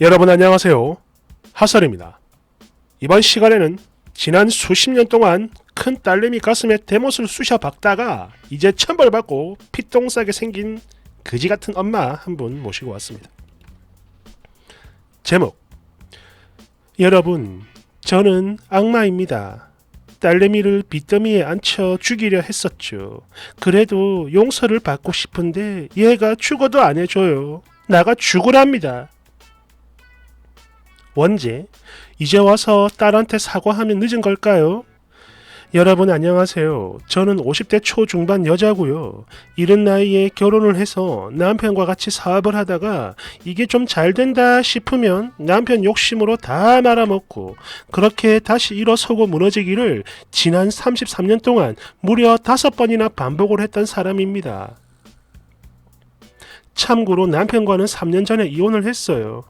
여러분 안녕하세요. 하설입니다. 이번 시간에는 지난 수십 년 동안 큰 딸내미 가슴에 대못을 쑤셔 박다가 이제 천벌받고 피똥 싸게 생긴 그지 같은 엄마 한 분 모시고 왔습니다. 제목 여러분 저는 악마입니다. 딸내미를 빚더미에 앉혀 죽이려 했었죠. 그래도 용서를 받고 싶은데 얘가 죽어도 안 해줘요. 나가 죽으랍니다. 원제, 이제 와서 딸한테 사과하면 늦은 걸까요? 여러분 안녕하세요. 저는 50대 초중반 여자고요. 이른 나이에 결혼을 해서 남편과 같이 사업을 하다가 이게 좀 잘 된다 싶으면 남편 욕심으로 다 말아먹고 그렇게 다시 일어서고 무너지기를 지난 33년 동안 무려 다섯 번이나 반복을 했던 사람입니다. 참고로 남편과는 3년 전에 이혼을 했어요.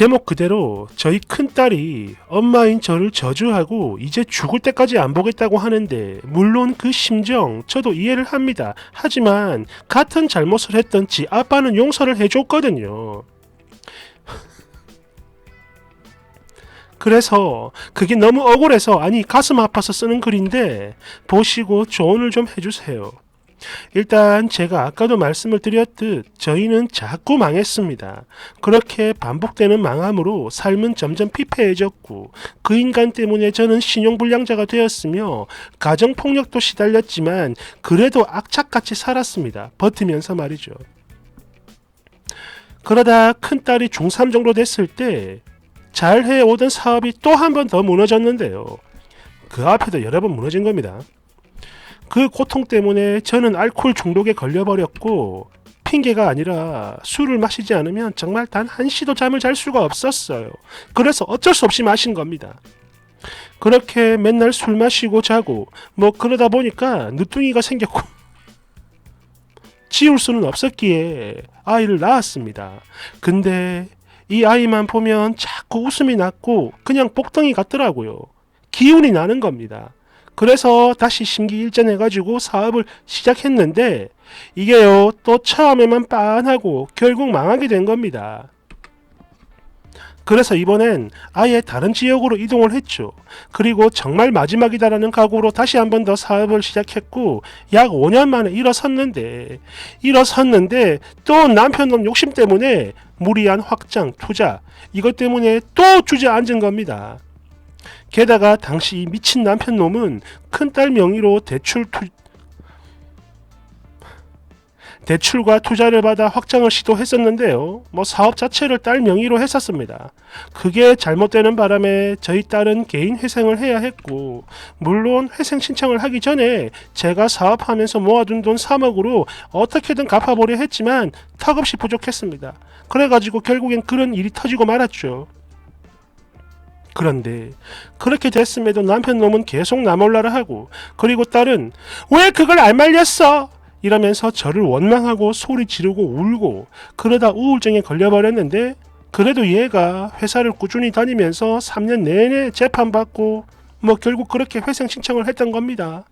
제목 그대로 저희 큰딸이 엄마인 저를 저주하고 이제 죽을 때까지 안 보겠다고 하는데 물론 그 심정 저도 이해를 합니다. 하지만 같은 잘못을 했던 지 아빠는 용서를 해줬거든요. 그래서 그게 너무 억울해서 아니 가슴 아파서 쓰는 글인데 보시고 조언을 좀 해주세요. 일단 제가 아까도 말씀을 드렸듯 저희는 자꾸 망했습니다. 그렇게 반복되는 망함으로 삶은 점점 피폐해졌고 그 인간 때문에 저는 신용불량자가 되었으며 가정폭력도 시달렸지만 그래도 악착같이 살았습니다. 버티면서 말이죠. 그러다 큰딸이 중3 정도 됐을 때 잘 해오던 사업이 또 한 번 더 무너졌는데요. 그 앞에도 여러 번 무너진 겁니다. 그 고통 때문에 저는 알코올 중독에 걸려버렸고 핑계가 아니라 술을 마시지 않으면 정말 단 한시도 잠을 잘 수가 없었어요. 그래서 어쩔 수 없이 마신 겁니다. 그렇게 맨날 술 마시고 자고 뭐 그러다 보니까 늦둥이가 생겼고 지울 수는 없었기에 아이를 낳았습니다. 근데 이 아이만 보면 자꾸 웃음이 났고 그냥 복덩이 같더라고요. 기운이 나는 겁니다. 그래서 다시 심기일전 해가지고 사업을 시작했는데 이게요 또 처음에만 빤하고 결국 망하게 된 겁니다. 그래서 이번엔 아예 다른 지역으로 이동을 했죠. 그리고 정말 마지막이다라는 각오로 다시 한 번 더 사업을 시작했고 약 5년 만에 일어섰는데 일어섰는데 또 남편 놈 욕심 때문에 무리한 확장 투자 이것 때문에 또 주저앉은 겁니다. 게다가 당시 이 미친 남편 놈은 큰딸 명의로 대출 투 대출과 투자를 받아 확장을 시도했었는데요. 뭐 사업 자체를 딸 명의로 했었습니다. 그게 잘못되는 바람에 저희 딸은 개인 회생을 해야 했고 물론 회생 신청을 하기 전에 제가 사업하면서 모아둔 돈 3억으로 어떻게든 갚아보려 했지만 턱없이 부족했습니다. 그래가지고 결국엔 그런 일이 터지고 말았죠. 그런데 그렇게 됐음에도 남편 놈은 계속 나몰라라 하고 그리고 딸은 왜 그걸 안 말렸어? 이러면서 저를 원망하고 소리 지르고 울고 그러다 우울증에 걸려버렸는데 그래도 얘가 회사를 꾸준히 다니면서 3년 내내 재판받고 뭐 결국 그렇게 회생 신청을 했던 겁니다.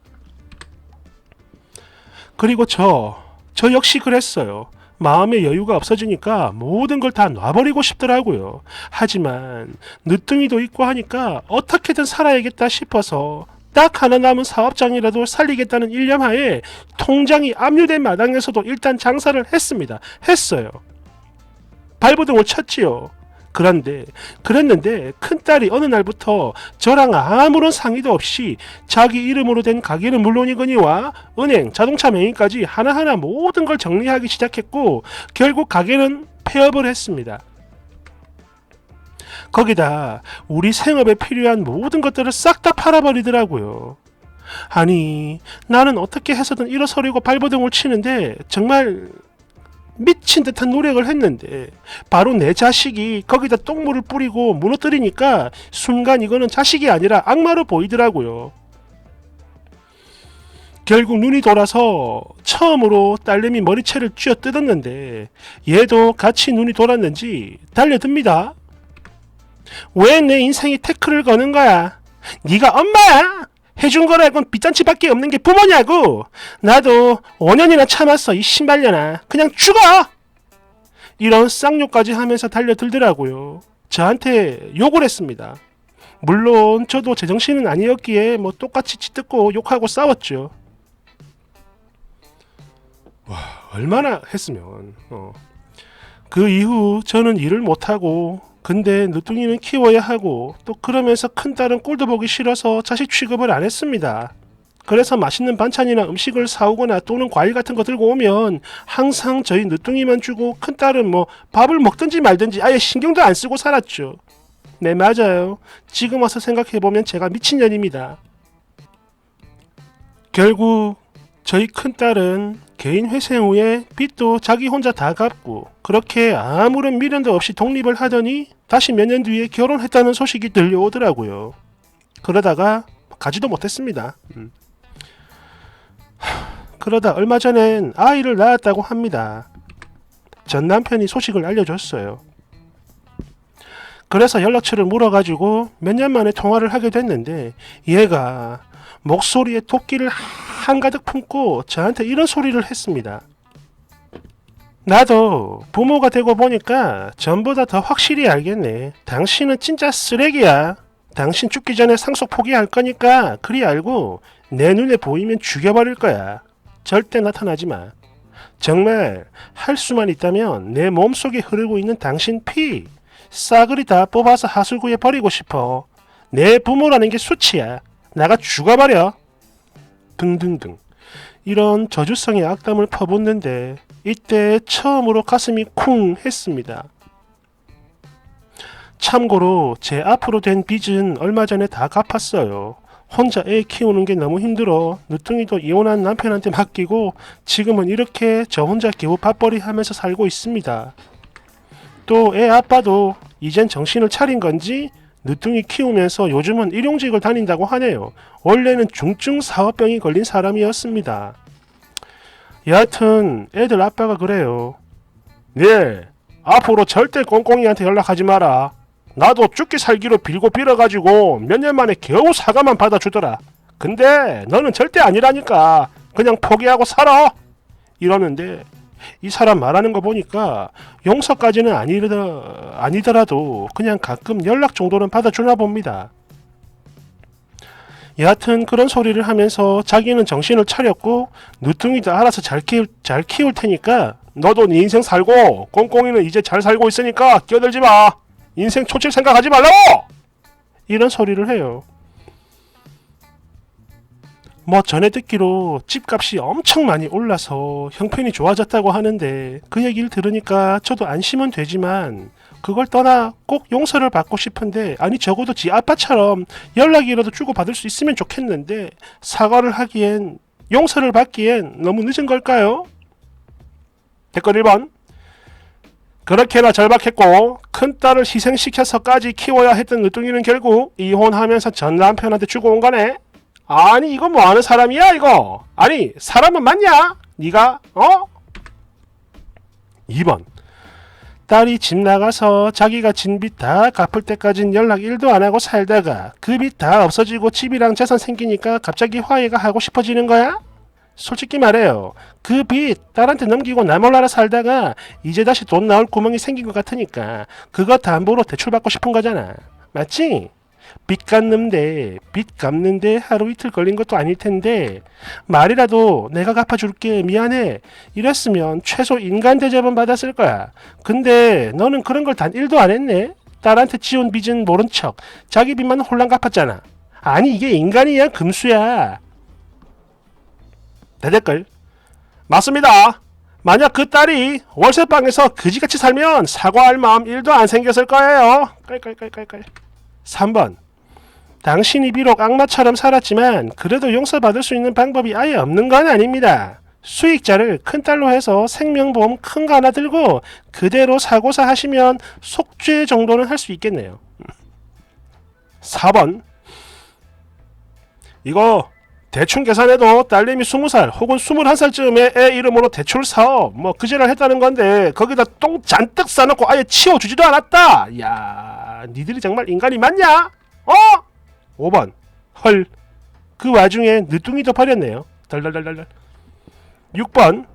그리고 저, 저 역시 그랬어요. 마음의 여유가 없어지니까 모든 걸 다 놔버리고 싶더라고요. 하지만 늦둥이도 있고 하니까 어떻게든 살아야겠다 싶어서 딱 하나 남은 사업장이라도 살리겠다는 일념 하에 통장이 압류된 마당에서도 일단 장사를 했습니다. 했어요. 발버둥을 쳤지요. 그런데 그랬는데 큰딸이 어느 날부터 저랑 아무런 상의도 없이 자기 이름으로 된 가게는 물론이거니와 은행, 자동차 명의까지 하나하나 모든 걸 정리하기 시작했고 결국 가게는 폐업을 했습니다. 거기다 우리 생업에 필요한 모든 것들을 싹 다 팔아버리더라고요. 아니 나는 어떻게 해서든 일어서려고 발버둥을 치는데 정말 미친 듯한 노력을 했는데 바로 내 자식이 거기다 똥물을 뿌리고 무너뜨리니까 순간 이거는 자식이 아니라 악마로 보이더라고요. 결국 눈이 돌아서 처음으로 딸내미 머리채를 쥐어 뜯었는데 얘도 같이 눈이 돌았는지 달려듭니다. 왜 내 인생에 태클을 거는 거야? 네가 엄마야. 해준 거라곤 빚잔치밖에 없는 게 부모냐고. 나도 5년이나 참았어 이 신발년아. 그냥 죽어. 이런 쌍욕까지 하면서 달려들더라고요. 저한테 욕을 했습니다. 물론 저도 제정신은 아니었기에 뭐 똑같이 찌뜯고 욕하고 싸웠죠. 와 얼마나 했으면 어. 그 이후 저는 일을 못하고 근데 늦둥이는 키워야 하고 또 그러면서 큰딸은 꼴도 보기 싫어서 자식 취급을 안 했습니다. 그래서 맛있는 반찬이나 음식을 사오거나 또는 과일 같은 거 들고 오면 항상 저희 늦둥이만 주고 큰딸은 뭐 밥을 먹든지 말든지 아예 신경도 안 쓰고 살았죠. 네 맞아요. 지금 와서 생각해보면 제가 미친년입니다. 결국 저희 큰딸은 개인 회생 후에 빚도 자기 혼자 다 갚고 그렇게 아무런 미련도 없이 독립을 하더니 다시 몇 년 뒤에 결혼했다는 소식이 들려오더라고요. 그러다가 가지도 못했습니다. 음. 하, 그러다 얼마 전엔 아이를 낳았다고 합니다. 전 남편이 소식을 알려줬어요. 그래서 연락처를 물어가지고 몇 년 만에 통화를 하게 됐는데 얘가 목소리에 도끼를 한가득 품고 저한테 이런 소리를 했습니다. 나도 부모가 되고 보니까 전보다 더 확실히 알겠네. 당신은 진짜 쓰레기야. 당신 죽기 전에 상속 포기할 거니까 그리 알고 내 눈에 보이면 죽여버릴 거야. 절대 나타나지 마. 정말 할 수만 있다면 내 몸속에 흐르고 있는 당신 피 싸그리 다 뽑아서 하수구에 버리고 싶어. 내 부모라는 게 수치야. 나가 죽어버려. 등등등. 이런 저주성의 악담을 퍼붓는데 이때 처음으로 가슴이 쿵 했습니다. 참고로 제 앞으로 된 빚은 얼마 전에 다 갚았어요. 혼자 애 키우는 게 너무 힘들어 늦둥이도 이혼한 남편한테 맡기고 지금은 이렇게 저 혼자 겨우 밥벌이 하면서 살고 있습니다. 또 애 아빠도 이젠 정신을 차린 건지 늦둥이 키우면서 요즘은 일용직을 다닌다고 하네요. 원래는 중증 사업병이 걸린 사람이었습니다. 여하튼 애들 아빠가 그래요. 네, 앞으로 절대 꽁꽁이한테 연락하지 마라. 나도 죽기 살기로 빌고 빌어가지고 몇 년 만에 겨우 사과만 받아주더라. 근데 너는 절대 아니라니까. 그냥 포기하고 살아. 이러는데 이 사람 말하는 거 보니까 용서까지는 아니더라, 아니더라도 그냥 가끔 연락 정도는 받아주나 봅니다. 여하튼 그런 소리를 하면서 자기는 정신을 차렸고 누뚱이도 알아서 잘 키울, 잘 키울 테니까 너도 네 인생 살고 꽁꽁이는 이제 잘 살고 있으니까 끼어들지 마. 인생 초칠 생각하지 말라고! 이런 소리를 해요. 뭐 전에 듣기로 집값이 엄청 많이 올라서 형편이 좋아졌다고 하는데 그 얘기를 들으니까 저도 안심은 되지만 그걸 떠나 꼭 용서를 받고 싶은데 아니 적어도 지 아빠처럼 연락이라도 주고 받을 수 있으면 좋겠는데 사과를 하기엔 용서를 받기엔 너무 늦은 걸까요? 댓글 1번 그렇게나 절박했고 큰딸을 희생시켜서까지 키워야 했던 늦둥이는 결국 이혼하면서 전 남편한테 주고 온 거네 아니 이거 뭐하는 사람이야 이거 아니 사람은 맞냐 네가 어? 2번 딸이 집 나가서 자기가 진 빚 다 갚을 때까진 연락 1도 안 하고 살다가 그 빚 다 없어지고 집이랑 재산 생기니까 갑자기 화해가 하고 싶어지는 거야? 솔직히 말해요. 그 빚 딸한테 넘기고 나 몰라라 살다가 이제 다시 돈 나올 구멍이 생긴 것 같으니까 그거 담보로 대출받고 싶은 거잖아. 맞지? 빚 갚는데 빚 갚는데 하루 이틀 걸린 것도 아닐 텐데 말이라도 내가 갚아줄게 미안해. 이랬으면 최소 인간 대접은 받았을 거야. 근데 너는 그런 걸단 1도 안 했네? 딸한테 지운 빚은 모른 척 자기 빚만 홀랑 갚았잖아. 아니 이게 인간이야 금수야. 대댓글. 맞습니다. 만약 그 딸이 월세방에서 그지같이 살면 사과할 마음 1도 안 생겼을 거예요. 깔깔깔깔깔 3번 당신이 비록 악마처럼 살았지만 그래도 용서받을 수 있는 방법이 아예 없는 건 아닙니다. 수익자를 큰딸로 해서 생명보험 큰 거 하나 들고 그대로 사고사 하시면 속죄 정도는 할 수 있겠네요. 4번 이거 대충 계산해도 딸내미 20살 혹은 21살쯤에 애 이름으로 대출 사업 뭐 그제를 했다는 건데 거기다 똥 잔뜩 싸놓고 아예 치워주지도 않았다. 야 니들이 정말 인간이 맞냐? 어? 5번 헐 그 와중에 늦둥이도 버렸네요. 덜덜덜덜 6번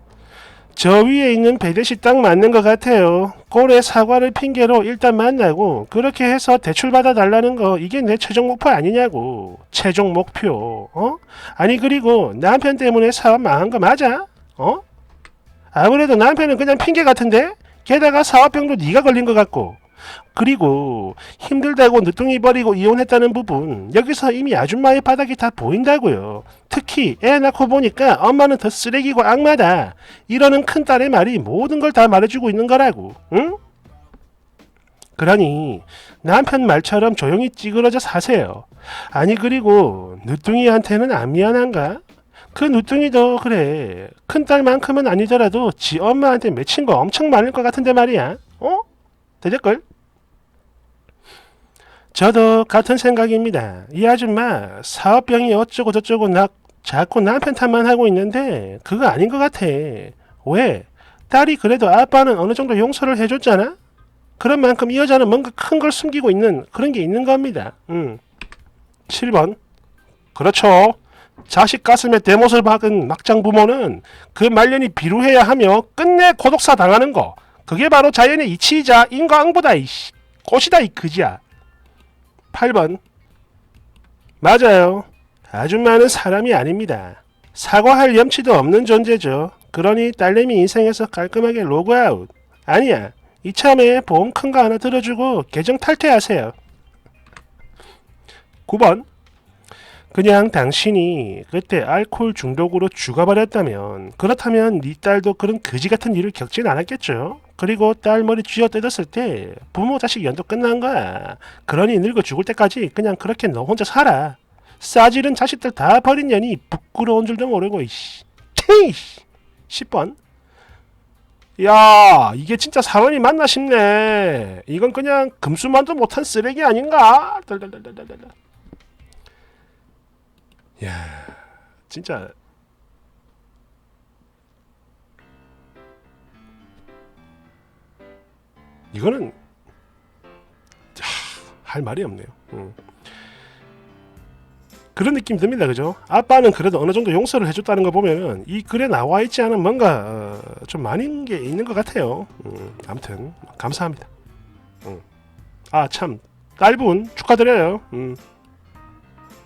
저 위에 있는 배대시 딱 맞는 것 같아요. 꼴에 사과를 핑계로 일단 만나고 그렇게 해서 대출 받아 달라는 거 이게 내 최종 목표 아니냐고. 최종 목표. 어? 아니 그리고 남편 때문에 사업 망한 거 맞아? 어? 아무래도 남편은 그냥 핑계 같은데? 게다가 사업병도 네가 걸린 것 같고. 그리고 힘들다고 늦둥이 버리고 이혼했다는 부분 여기서 이미 아줌마의 바닥이 다 보인다고요. 특히 애 낳고 보니까 엄마는 더 쓰레기고 악마다. 이러는 큰딸의 말이 모든 걸 다 말해주고 있는 거라고. 응? 그러니 남편 말처럼 조용히 찌그러져 사세요. 아니 그리고 늦둥이한테는 안 미안한가? 그 늦둥이도 그래 큰딸만큼은 아니더라도 지 엄마한테 맺힌 거 엄청 많을 것 같은데 말이야. 어? 되될걸? 저도 같은 생각입니다. 이 아줌마 사업병이 어쩌고 저쩌고 나 자꾸 남편 탓만 하고 있는데 그거 아닌 것 같아. 왜? 딸이 그래도 아빠는 어느 정도 용서를 해줬잖아? 그런 만큼 이 여자는 뭔가 큰 걸 숨기고 있는 그런 게 있는 겁니다. 음. 7번. 그렇죠. 자식 가슴에 대못을 박은 막장 부모는 그 말년이 비루해야 하며 끝내 고독사 당하는 거. 그게 바로 자연의 이치이자 인과응보다 이씨. 꽃이다 이 그지야. 8번. 맞아요. 아줌마는 사람이 아닙니다. 사과할 염치도 없는 존재죠. 그러니 딸내미 인생에서 깔끔하게 로그아웃. 아니야. 이참에 보험 큰 거 하나 들어주고 계정 탈퇴하세요. 9번. 그냥 당신이 그때 알코올 중독으로 죽어버렸다면 그렇다면 네 딸도 그런 거지 같은 일을 겪진 않았겠죠. 그리고 딸 머리 쥐어 뜯었을 때 부모 자식 연도 끝난 거야. 그러니 늙어 죽을 때까지 그냥 그렇게 너 혼자 살아. 싸지른 자식들 다 버린 년이 부끄러운 줄도 모르고 이씨. 테이씨. 10번. 야, 이게 진짜 사람이 맞나 싶네. 이건 그냥 금수만도 못한 쓰레기 아닌가? 덜덜덜덜덜덜. 야, 진짜 이거는 하, 할 말이 없네요. 음. 그런 느낌 듭니다, 그죠? 아빠는 그래도 어느 정도 용서를 해줬다는 거 보면 이 글에 나와 있지 않은 뭔가 어, 좀 많은 게 있는 것 같아요. 음, 아무튼 감사합니다. 음. 아참 딸분 축하드려요. 음.